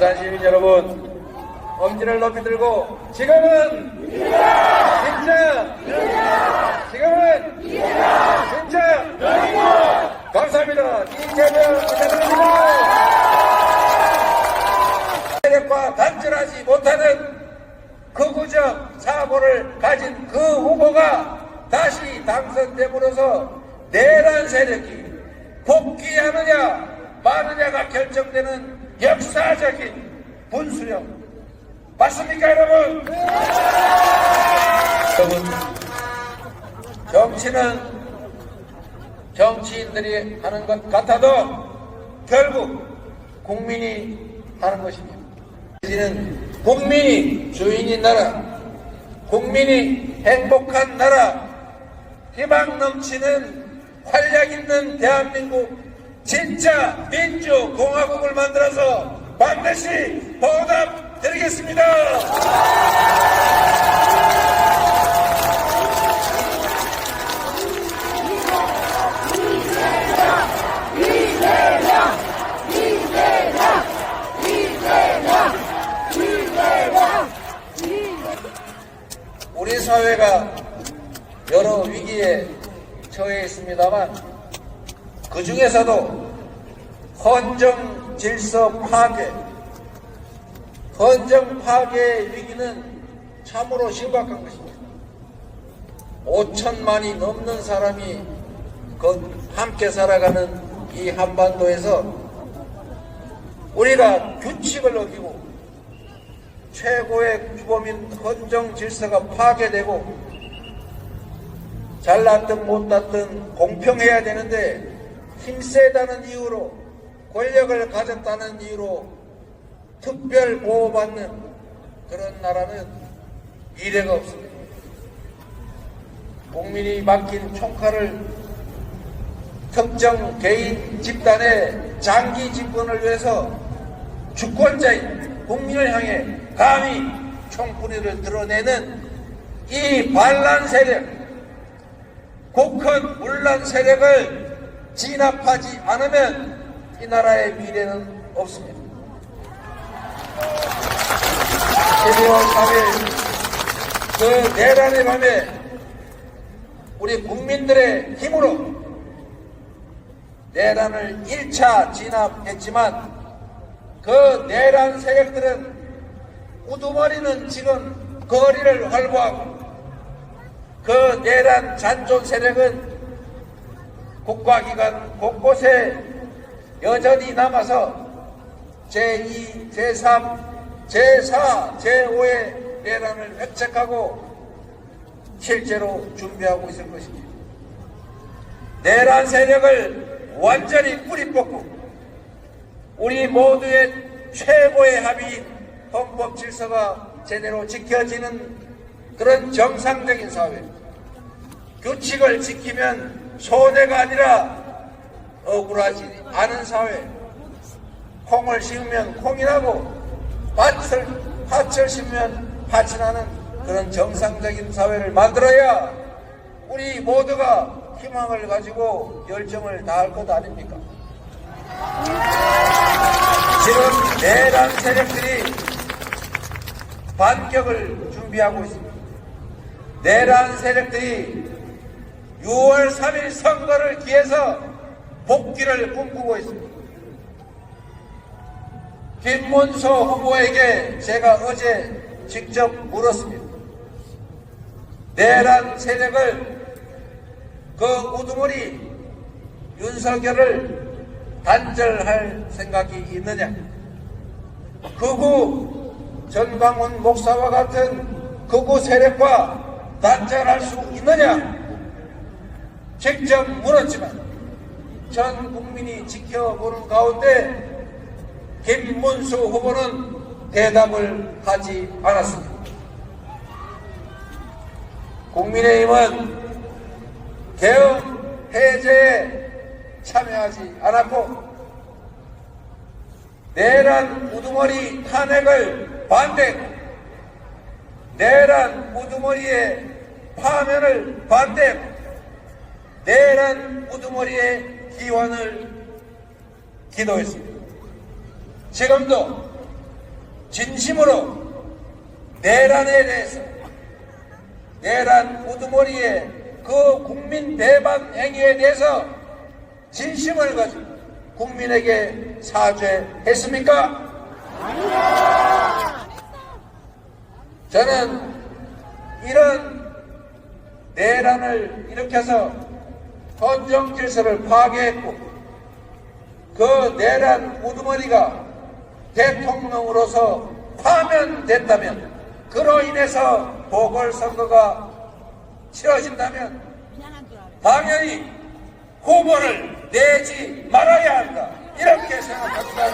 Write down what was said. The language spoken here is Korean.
여러분 엄지를 높이 들고 지금은 진짜 지금은 진짜. 감사합니다. 이재명 기자입니다 세력과 단절하지 못하는 극우적 사고를 가진 그 후보가 다시 당선됨으로써 내란 세력이 복귀하느냐 마느냐가 결정되는 역사적인 분수령 맞습니까 여러분? 여러분 정치는 정치인들이 하는 것 같아도 결국 국민이 하는 것입니다. 우리는 국민이 주인인 나라, 국민이 행복한 나라, 희망 넘치는 활력 있는 대한민국 진짜 민주공화국을 만들어서 반드시 보답 드리겠습니다. 우리 사회가 여러 위기에 처해 있습니다만 그 중에서도 헌정 질서 파괴, 헌정 파괴의 위기는 참으로 심각한 것입니다. 5천만이 넘는 사람이 그 함께 살아가는 이 한반도에서 우리가 규칙을 어기고 최고의 규범인 헌정 질서가 파괴되고 잘났든 못났든 공평해야 되는데 힘세다는 이유로 권력을 가졌다는 이유로 특별 보호받는 그런 나라는 미래가 없습니다. 국민이 맡긴 총칼을 특정 개인 집단의 장기 집권을 위해서 주권자인 국민을 향해 감히 총뿌리를 드러내는 이 반란 세력, 국헌 문란 세력을 진압하지 않으면 이 나라의 미래는 없습니다. 12월 3일 그 내란의 밤에 우리 국민들의 힘으로 내란을 1차 진압했지만 그 내란 세력들은 우두머리는 지금 거리를 활보하고 그 내란 잔존 세력은 국가기관 곳곳에 여전히 남아서 제2, 제3, 제4, 제5의 내란을 획책하고 실제로 준비하고 있을 것입니다. 내란 세력을 완전히 뿌리 뽑고 우리 모두의 최고의 합의인 헌법 질서가 제대로 지켜지는 그런 정상적인 사회 규칙을 지키면 손해가 아니라 억울하지 않은 사회 콩을 심으면 콩이 나고 밭을, 밭을 심으면 밭이 나는 그런 정상적인 사회를 만들어야 우리 모두가 희망을 가지고 열정을 다할 것 아닙니까? 지금 내란 세력들이 반격을 준비하고 있습니다. 내란 세력들이 6월 3일 선거를 기해서 복귀를 꿈꾸고 있습니다. 김문수 후보에게 제가 어제 직접 물었습니다. 내란 세력을 그 우두머리 윤석열을 단절할 생각이 있느냐? 극우 전광훈 목사와 같은 극우 세력과 단절할 수 있느냐? 직접 물었지만 전 국민이 지켜보는 가운데 김문수 후보는 대답을 하지 않았습니다. 국민의힘은 개헌 해제에 참여하지 않았고 내란 우두머리 탄핵을 반대했고 내란 우두머리의 파면을 반대했고 내란 우두머리의 기원을 기도했습니다. 지금도 진심으로 내란에 대해서 내란 우두머리의 그 국민 배반 행위에 대해서 진심을 가지고 국민에게 사죄했습니까? 저는 이런 내란을 일으켜서 헌정 질서를 파괴했고 그 내란 우두머리가 대통령으로서 파면된다면 그로 인해서 보궐선거가 치러진다면 당연히 후보를 내지 말아야 한다 이렇게 생각합니다.